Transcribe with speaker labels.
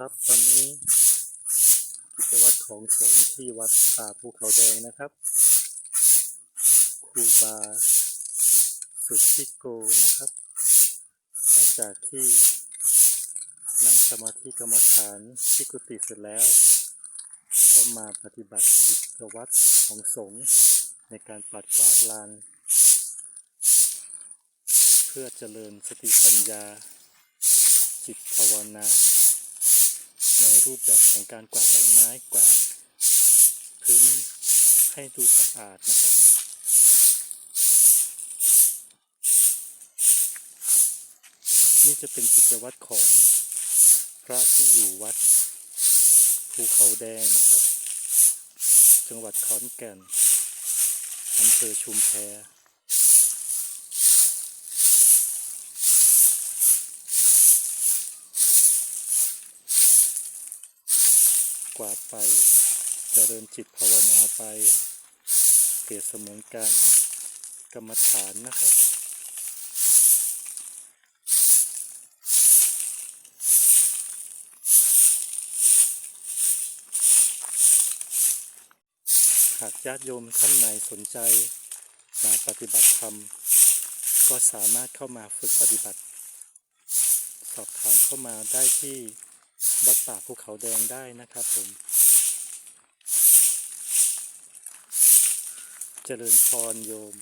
Speaker 1: ครับ ตอนนี้กิจวัตรของสงฆ์ที่วัดป่าภูเขาแดงนะครับ ครูบา สุดที่โกนะครับหลังจากที่นั่งสมาธิกรรมฐานที่กุฏิเสร็จแล้ว ก็มาปฏิบัติกิจวัตรของสงฆ์ในการปัดกวาดลาน เพื่อเจริญสติปัญญาจิตภาวนา ในรูปแบบของการกวาดใบไม้กวาดพื้นให้ดูสะอาดนะครับนี่จะเป็นกิจวัตรของพระที่อยู่วัด ภูเขาแดงนะครับ จังหวัดขอนแก่นอำเภอชุมแพ กวาดไปเจริญจิตภาวนาไปเปรียบเสมือนการกรรมฐานนะครับ หากญาติโยมท่านไหนสนใจมาปฏิบัติธรรม ก็สามารถเข้ามาฝึกปฏิบัติ สอบถามเข้ามาได้ที่ วัดป่าภูเขาแดงได้นะครับผม เจริญพรโยม